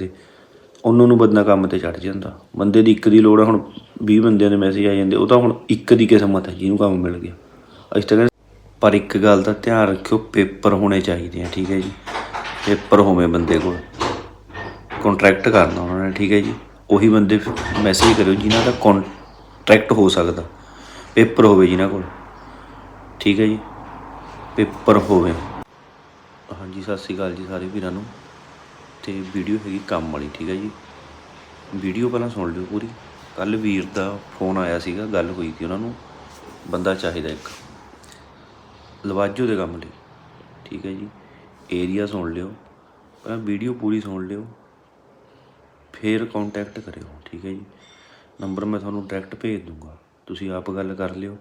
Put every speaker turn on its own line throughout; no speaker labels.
ਤੇ ਉਹਨਾਂ ਨੂੰ ਬੰਦਾ ਕੰਮ ਤੇ ਚੜ ਜਾਂਦਾ। ਬੰਦੇ ਦੀ ਇੱਕ ਦੀ ਲੋੜ ਆ, ਹੁਣ 20 ਬੰਦਿਆਂ ਦੇ ਮੈਸੇਜ ਆ ਜਾਂਦੇ, ਉਹ ਤਾਂ ਹੁਣ ਇੱਕ ਦੀ ਕਿਸਮਤ ਹੈ ਜਿਹਨੂੰ ਕੰਮ ਮਿਲ ਗਿਆ। ਇਸ ਤਰ੍ਹਾਂ ਪਰ ਇੱਕ ਗੱਲ ਦਾ ਧਿਆਨ ਰੱਖਿਓ, ਪੇਪਰ ਹੋਣੇ ਚਾਹੀਦੇ ਆ, ਠੀਕ ਹੈ ਜੀ। ਪੇਪਰ ਹੋਵੇ ਬੰਦੇ ਕੋਲ। ਕੰਟਰੈਕਟ ਕਰਨਾ ਉਹਨਾਂ ਨੇ, ਠੀਕ ਹੈ ਜੀ। ਉਹੀ ਬੰਦੇ ਮੈਸੇਜ ਕਰਿਓ, ਜਿਨ੍ਹਾਂ ਦਾ ਕੰਟਰੈਕਟ ਹੋ ਸਕਦਾ। ਪੇਪਰ ਹੋਵੇ ਜਿਨ੍ਹਾਂ ਕੋਲ, ਠੀਕ ਹੈ ਜੀ। ਪੇਪਰ ਹੋਵੇ। ਹਾਂਜੀ, ਸਤਿ ਸ਼੍ਰੀ ਅਕਾਲ ਜੀ ਸਾਰੇ ਵੀਰਾਂ ਨੂੰ। ਤੇ ਵੀਡੀਓ ਹੈਗੀ ਕੰਮ ਵਾਲੀ, ਠੀਕ ਹੈ ਜੀ। ਵੀਡੀਓ ਪਹਿਲਾਂ ਸੁਣ ਲਿਓ ਪੂਰੀ। ਕੱਲ ਵੀਰ ਦਾ ਫੋਨ ਆਇਆ ਸੀਗਾ, ਗੱਲ ਹੋਈ ਸੀ ਉਹਨਾਂ ਨੂੰ। ਬੰਦਾ ਚਾਹੀਦਾ ਇੱਕ। ਲਵਾਜੋ ਦੇ ਕੰਮ ਲਈ, ਠੀਕ ਹੈ ਜੀ। ਏਰੀਆ ਸੁਣ ਲਿਓ, ਪਹਿਲਾਂ ਵੀਡੀਓ ਪੂਰੀ ਸੁਣ ਲਿਓ। ਫਿਰ ਕੰਟੈਕਟ ਕਰਿਓ, ਠੀਕ ਹੈ ਜੀ। ਨੰਬਰ ਮੈਂ ਤੁਹਾਨੂੰ ਡਾਇਰੈਕਟ ਭੇਜ ਦੂੰਗਾ। ਤੁਸੀਂ ਆਪ ਗੱਲ ਕਰ ਲਿਓ।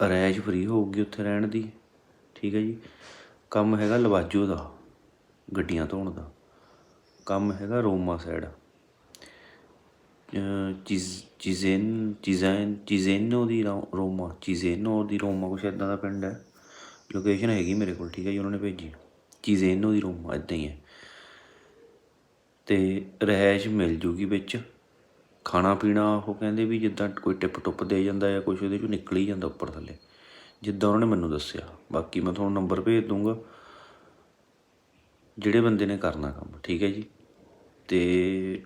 ਰੈਸ਼ ਫ੍ਰੀ ਹੋਊਗੀ ਉੱਥੇ ਰਹਿਣ ਦੀ, ਠੀਕ ਹੈ ਜੀ। ਕੰਮ ਹੈਗਾ ਲਵਾਜੋ ਦਾ। ਗੱਡੀਆਂ ਧੋਣ ਦਾ। ਕੰਮ ਹੈਗਾ ਰੋਮਾ ਸਾਈਡ ਚੀਜ਼ੇਨ ਚੀਜ਼ਾਨ ਚੀਜ਼ੇਨੋ ਦੀ ਰੋਮਾ, ਚੀਜ਼ੇਨੋ ਦੀ ਰੋਮਾ ਕੁਛ ਇਦਾਂ ਦਾ ਪਿੰਡ ਹੈ। ਲੋਕੇਸ਼ਨ ਹੈਗੀ ਮੇਰੇ ਕੋਲ, ਠੀਕ ਹੈ ਜੀ, ਉਹਨਾਂ ਨੇ ਭੇਜੀ। ਚੀਜ਼ੇਨੋ ਦੀ ਰੋਮਾ ਇਦਾਂ ਹੀ ਹੈ। ਤੇ ਰਹਿائش ਮਿਲ ਜੂਗੀ ਵਿੱਚ। ਖਾਣਾ ਪੀਣਾ ਉਹ ਕਹਿੰਦੇ ਵੀ ਜਿੱਦਾਂ ਕੋਈ ਟਿਪ ਟੁੱਪ ਦੇ ਜਾਂਦਾ ਜਾਂ ਕੁਛ ਉਹਦੇ ਚੋਂ ਨਿਕਲ ਹੀ ਜਾਂਦਾ ਉੱਪਰ ਥੱਲੇ। ਜਿੱਦਾਂ ਉਹਨਾਂ ਨੇ ਮੈਨੂੰ ਦੱਸਿਆ। ਬਾਕੀ ਮੈਂ ਤੁਹਾਨੂੰ ਨੰਬਰ ਭੇਜ ਦੂੰਗਾ। ਜਿਹੜੇ ਬੰਦੇ ਨੇ ਕਰਨਾ ਕੰਮ, ਠੀਕ ਹੈ ਜੀ? ਤੇ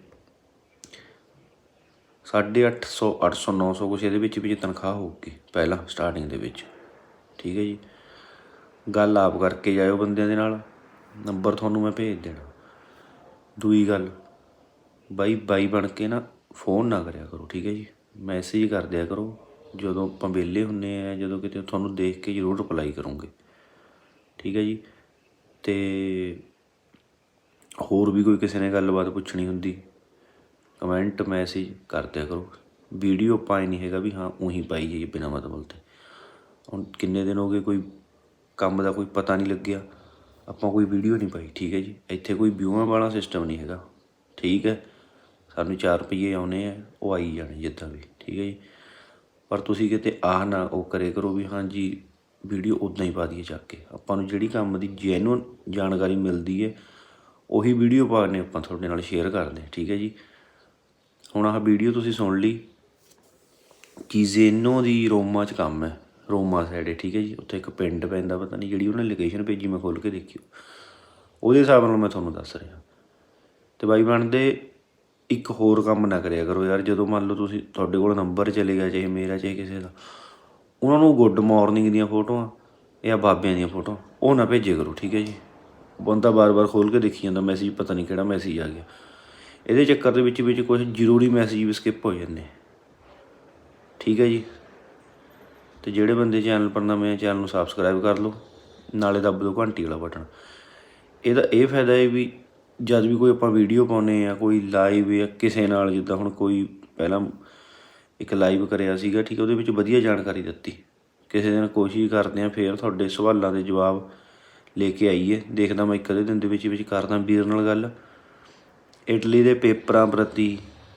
850 800 900 ਕੁਛ ਇਹਦੇ ਵਿੱਚ ਵਿੱਚ ਤਨਖਾਹ ਹੋਊਗੀ, ਪਹਿਲਾਂ ਸਟਾਰਟਿੰਗ ਦੇ ਵਿੱਚ, ਠੀਕ ਹੈ ਜੀ? ਗੱਲ ਆਪ ਕਰਕੇ ਜਾਇਓ ਬੰਦਿਆਂ ਦੇ ਨਾਲ ਨੰਬਰ ਤੁਹਾਨੂੰ ਮੈਂ ਭੇਜ ਦੇਣਾ। ਦੂਈ ਗੱਲ, ਬਾਈ ਬਾਈ ਬਣ ਕੇ ਨਾ ਫੋਨ ਨਾ ਕਰਿਆ ਕਰੋ, ਠੀਕ ਹੈ ਜੀ? ਮੈਸੇਜ ਕਰ ਦਿਆ ਕਰੋ, ਜਦੋਂ ਆਪਾਂ ਵਿਹਲੇ ਹੁੰਨੇ ਆ, ਜਦੋਂ ਕਿਤੇ ਤੁਹਾਨੂੰ ਦੇਖ ਕੇ ਜ਼ਰੂਰ ਰਿਪਲਾਈ ਕਰੂੰਗੇ, ਠੀਕ ਹੈ ਜੀ? ਤੇ ਹੋਰ ਵੀ ਕੋਈ ਕਿਸੇ ਨੇ ਗੱਲਬਾਤ ਪੁੱਛਣੀ ਹੁੰਦੀ ਕਮੈਂਟ ਮੈਸੇਜ ਕਰ ਦਿਆ ਕਰੋ। ਵੀਡੀਓ ਪਾਈ ਨਹੀਂ ਹੈਗਾ ਵੀ ਹਾਂ, ਉਹੀ ਪਾਈ ਜਾਈਏ ਬਿਨਾਂ ਮਤਲਬ ਤੇ ਹੁਣ ਕਿੰਨੇ ਦਿਨ ਹੋ ਗਏ ਕੋਈ ਕੰਮ ਦਾ ਕੋਈ ਪਤਾ ਨਹੀਂ ਲੱਗਿਆ, ਆਪਾਂ ਕੋਈ ਵੀਡੀਓ ਨਹੀਂ ਪਾਈ, ਠੀਕ ਹੈ ਜੀ? ਇੱਥੇ ਕੋਈ ਵਿਊਆਂ ਵਾਲਾ ਸਿਸਟਮ ਨਹੀਂ ਹੈਗਾ। ਠੀਕ ਹੈ, ਸਾਨੂੰ 4 ਰੁਪਏ ਆਉਣੇ ਆ, ਉਹ ਆਈ ਜਾਣੇ ਜਿੱਦਾਂ ਵੀ, ਠੀਕ ਹੈ ਜੀ? ਪਰ ਤੁਸੀਂ ਕਿਤੇ ਆਹ ਨਾ ਉਹ ਕਰੇ ਕਰੋ ਵੀ ਹਾਂਜੀ ਵੀਡੀਓ ਉਦਾਂ ਹੀ ਪਾ ਦਈਏ ਚੱਕ ਕੇ। ਆਪਾਂ ਨੂੰ ਜਿਹੜੀ ਕੰਮ ਦੀ ਜੈਨੂਨ ਜਾਣਕਾਰੀ ਮਿਲਦੀ ਹੈ ਉਹੀ ਵੀਡੀਓ ਪਾਣੇ ਆਪਾਂ ਤੁਹਾਡੇ ਨਾਲ ਸ਼ੇਅਰ ਕਰਦੇ ਹਾਂ, ਠੀਕ ਹੈ ਜੀ? ਹੁਣ ਆਹ ਵੀਡੀਓ ਤੁਸੀਂ ਸੁਣ ਲਈ ਕੀਜ਼ੇਨੋ ਦੀ ਰੋਮਾ 'ਚ ਕੰਮ ਹੈ ਰੋਮਾ ਸਾਈਡ ਹੈ ਠੀਕ ਹੈ ਜੀ? ਉੱਥੇ ਇੱਕ ਪਿੰਡ ਪੈਂਦਾ, ਪਤਾ ਨਹੀਂ ਜਿਹੜੀ ਉਹਨੇ ਲੋਕੇਸ਼ਨ ਭੇਜੀ, ਮੈਂ ਖੋਲ ਕੇ ਦੇਖਿਓ ਉਹਦੇ ਹਿਸਾਬ ਨਾਲ ਮੈਂ ਤੁਹਾਨੂੰ ਦੱਸ ਰਿਹਾ। ਤੇ ਬਾਈ ਬਣਦੇ, ਇੱਕ ਹੋਰ ਕੰਮ ਨਾ ਕਰਿਆ ਕਰੋ ਯਾਰ, ਜਦੋਂ ਮੰਨ ਲਓ ਤੁਸੀਂ ਤੁਹਾਡੇ ਕੋਲ ਨੰਬਰ ਚਲੇ ਗਿਆ, ਚਾਹੇ ਮੇਰਾ, ਚਾਹੇ ਕਿਸੇ ਦਾ, ਉਹਨਾਂ ਨੂੰ ਗੁੱਡ ਮਾਰਨਿੰਗ ਦੀਆਂ ਫੋਟੋਆਂ ਜਾਂ ਬਾਬਿਆਂ ਦੀਆਂ ਫੋਟੋਆਂ, ਉਹ ਨਾ ਭੇਜਿਆ ਕਰੋ, ਠੀਕ ਹੈ ਜੀ? ਬੰਦਾ ਬਾਰ-ਬਾਰ ਖੋਲ ਕੇ ਦੇਖੀ ਜਾਂਦਾ ਮੈਸੇਜ ਪਤਾ ਨਹੀਂ ਕਿਹੜਾ ਮੈਸੇਜ ਆ ਗਿਆ। ਇਹਦੇ ਚੱਕਰ ਦੇ ਵਿੱਚ ਵਿੱਚ ਕੁਝ ਜ਼ਰੂਰੀ ਮੈਸੇਜ ਵੀ ਸਕਿਪ ਹੋ ਜਾਂਦੇ। ਠੀਕ ਹੈ ਜੀ? ਤੇ ਜਿਹੜੇ ਬੰਦੇ ਚੈਨਲ ਪਰ ਨਵੇਂ ਚੈਨਲ ਨੂੰ ਸਬਸਕ੍ਰਾਈਬ ਕਰ ਲਓ, ਨਾਲੇ ਦੱਬ ਦਿਓ ਘੰਟੀ ਵਾਲਾ ਬਟਨ। ਇਹਦਾ ਇਹ ਫਾਇਦਾ ਹੈ ਵੀ, ਜਦ ਵੀ ਕੋਈ ਆਪਾਂ ਵੀਡੀਓ ਪਾਉਨੇ ਆ ਕੋਈ ਲਾਈਵ ਜਾਂ ਕਿਸੇ ਨਾਲ, ਜਿੱਦਾਂ ਹੁਣ ਕੋਈ ਪਹਿਲਾਂ ਇੱਕ ਲਾਈਵ ਕਰਿਆ ਸੀਗਾ, ਠੀਕ ਹੈ, ਉਹਦੇ ਵਿੱਚ ਵਧੀਆ ਜਾਣਕਾਰੀ ਦਿੱਤੀ। ਕਿਸੇ ਦਿਨ ਕੋਸ਼ਿਸ਼ ਕਰਦੇ ਆ ਫੇਰ ਤੁਹਾਡੇ ਸਵਾਲਾਂ ਦੇ ਜਵਾਬ ਲੈ ਕੇ ਆਈਏ ਦੇਖਦਾ ਮੈਂ ਇੱਕ ਅੱਧੇ ਦਿਨ ਦੇ ਵਿੱਚ ਵਿੱਚ ਕਰਦਾ ਵੀਰ ਨਾਲ ਗੱਲ। ਇਟਲੀ ਦੇ ਪੇਪਰਾਂ ਪ੍ਰਤੀ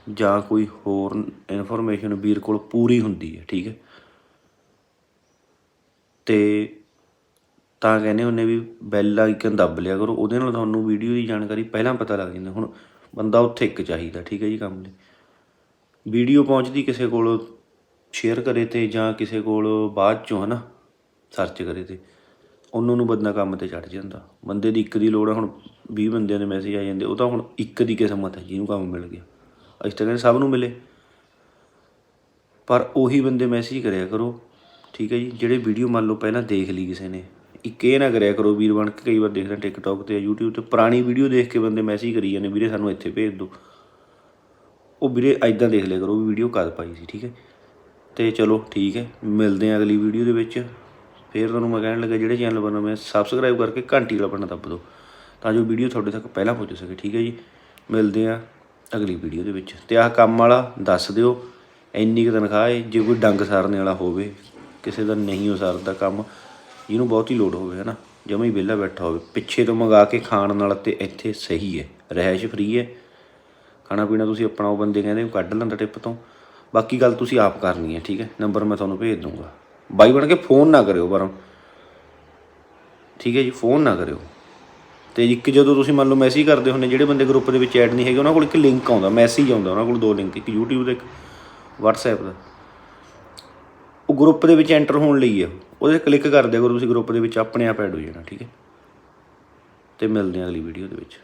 ਜਾਂ ਕੋਈ ਹੋਰ ਇਨਫੋਰਮੇਸ਼ਨ ਵੀਰ ਕੋਲ ਪੂਰੀ ਹੁੰਦੀ ਹੈ ਠੀਕ ਹੈ ਤੇ ਤਾਂ ਕਹਿੰਦੇ ਹੁੰਨੇ ਵੀ ਬੈਲ ਆਈਕਨ ਦੱਬ ਲਿਆ ਕਰੋ, ਉਹਦੇ ਨਾਲ ਤੁਹਾਨੂੰ ਵੀਡੀਓ ਦੀ ਜਾਣਕਾਰੀ ਪਹਿਲਾਂ ਪਤਾ ਲੱਗ ਜਾਂਦੀ। ਹੁਣ ਬੰਦਾ ਉੱਥੇ ਇੱਕ ਚਾਹੀਦਾ, ਠੀਕ ਹੈ ਜੀ ਕੰਮ ਲਈ। ਵੀਡੀਓ ਪਹੁੰਚਦੀ ਕਿਸੇ ਕੋਲ ਸ਼ੇਅਰ ਕਰੇ ਤੇ ਜਾਂ ਕਿਸੇ ਕੋਲ ਬਾਅਦ ਚੋਂ ਹਨਾ ਸਰਚ ਕਰੇ ਤੇ। ਉਹਨਾਂ ਨੂੰ ਬੰਦਾ ਕੰਮ ਤੇ ਚੜ ਜਾਂਦਾ। ਬੰਦੇ ਦੀ ਇੱਕ ਦੀ ਲੋੜ ਆ, ਹੁਣ 20 ਬੰਦਿਆਂ ਦੇ ਮੈਸੇਜ ਆ ਜਾਂਦੇ, ਉਹ ਤਾਂ ਹੁਣ ਇੱਕ ਦੀ ਕਿਸਮਤ ਹੈ ਜਿਹਨੂੰ ਕੰਮ ਮਿਲ ਗਿਆ। ਅਸੀਂ ਤਾਂ ਕਹਿੰਦੇ ਸਭ ਨੂੰ ਮਿਲੇ। ਪਰ ਉਹੀ ਬੰਦੇ ਮੈਸੇਜ ਕਰਿਆ ਕਰੋ, ਠੀਕ ਹੈ ਜੀ? ਜਿਹੜੇ ਵੀਡੀਓ ਮੰਨ ਲਓ ਪਹਿਲਾਂ ਦੇਖ ਲਈ ਕਿਸੇ ਨੇ। ਇੱਕ ਇਹ ਨਾ ਕਰਿਆ ਕਰੋ, ਵੀਰ ਬਣ ਕੇ ਕਈ ਵਾਰ ਦੇਖਦੇ ਟਿਕਟੌਕ ਤੇ ਜਾਂ YouTube ਤੇ, ਪੁਰਾਣੀ ਵੀਡੀਓ ਦੇਖ ਕੇ ਬੰਦੇ ਮੈਸੇਜ ਕਰੀ ਜਾਂਦੇ, ਵੀਰੇ ਸਾਨੂੰ ਇੱਥੇ ਭੇਜ ਦਿਓ। ਉਹ ਵੀਰੇ ਐਦਾਂ ਦੇਖ ਲਿਆ ਕਰੋ ਵੀ ਵੀਡੀਓ ਕਦ ਪਾਈ ਸੀ, ਠੀਕ ਹੈ? ਤੇ ਚਲੋ ਠੀਕ ਹੈ, ਮਿਲਦੇ ਹਾਂ ਅਗਲੀ ਵੀਡੀਓ ਦੇ ਵਿੱਚ। ਫਿਰ ਤੁਹਾਨੂੰ ਮੈਂ ਕਹਿਣ ਲੱਗਾ ਜਿਹੜੇ ਚੈਨਲ ਪਰ ਮੈਂ ਸਬਸਕ੍ਰਾਈਬ ਕਰਕੇ ਘੰਟੀ ਵਾਲਾ ਬਟਨ ਦੱਬ ਦਿਓ, ਤਾਂ ਜੋ ਵੀਡੀਓ ਤੁਹਾਡੇ ਤੱਕ ਪਹਿਲਾਂ ਪਹੁੰਚ ਸਕੇ, ਠੀਕ ਹੈ ਜੀ? ਮਿਲਦੇ ਆ ਅਗਲੀ ਵੀਡੀਓ ਦੇ ਵਿੱਚ। ਤੇ ਆਹ ਕੰਮ ਵਾਲਾ ਦੱਸ ਦਿਓ, ਇੰਨੀ ਕੁ ਤਨਖਾਹ ਹੈ, ਜੇ ਕੋਈ ਡੰਗ ਸਾਰਨੇ ਵਾਲਾ ਹੋਵੇ, ਕਿਸੇ ਦਾ ਨਹੀਂ ਹੋ ਸਰਦਾ ਕੰਮ, ਇਹਨੂੰ ਬਹੁਤ ਹੀ ਲੋੜ ਹੋਵੇ ਹਨਾ ਜਮਾ ਹੀ ਵਿਹਲਾ ਬੈਠਾ ਹੋਵੇ। ਪਿੱਛੇ ਤੋਂ ਮੰਗਾ ਕੇ ਖਾਣ ਨਾਲ ਤੇ ਇੱਥੇ ਸਹੀ ਹੈ ਰਹਿਸ਼ ਫਰੀ ਹੈ। ਖਾਣਾ ਪੀਣਾ ਤੁਸੀਂ ਆਪਣਾ ਉਹ ਬੰਦੇ ਕਹਿੰਦੇ ਕੱਢ ਲੈਂਦਾ ਟਿਪ ਤੋਂ। ਬਾਕੀ ਗੱਲ ਤੁਸੀਂ ਆਪ ਕਰਨੀ ਹੈ, ਠੀਕ ਹੈ? ਨੰਬਰ ਮੈਂ ਤੁਹਾਨੂੰ ਭੇਜ ਦੂੰਗਾ ਬਾਈ ਬਣ ਕੇ ਫੋਨ ਨਾ ਕਰਿਓ ਪਰ ਠੀਕ ਹੈ ਜੀ, ਫੋਨ ਨਾ ਕਰਿਓ। ਤੇ ਇੱਕ ਜਦੋਂ ਤੁਸੀਂ ਮੰਨ ਲਓ ਮੈਸੇਜ ਕਰਦੇ ਹੁੰਦੇ, ਜਿਹੜੇ ਬੰਦੇ ਗਰੁੱਪ ਦੇ ਵਿੱਚ ਐਡ ਨਹੀਂ ਹੈਗੇ, ਉਹਨਾਂ ਕੋਲ ਇੱਕ ਲਿੰਕ ਆਉਂਦਾ ਮੈਸੇਜ ਆਉਂਦਾ, ਉਹਨਾਂ ਕੋਲ ਦੋ ਲਿੰਕ ਇੱਕ YouTube ਦਾ ਇੱਕ WhatsApp ਦਾ। ਉਹ ਗਰੁੱਪ ਦੇ ਵਿੱਚ ਐਂਟਰ ਹੋਣ ਲਈ ਆ, ਉਹਦੇ ਕਲਿੱਕ ਕਰਦੇ ਦਿਆ ਕਰੋ ਤੁਸੀਂ ਗਰੁੱਪ ਦੇ ਵਿੱਚ, ਆਪਣੇ ਆਪ ਐਡ ਹੋ ਜਾਣਾ, ਠੀਕ ਹੈ। ਤੇ ਮਿਲਦੇ ਹਾਂ ਅਗਲੀ ਵੀਡੀਓ ਦੇ ਵਿੱਚ।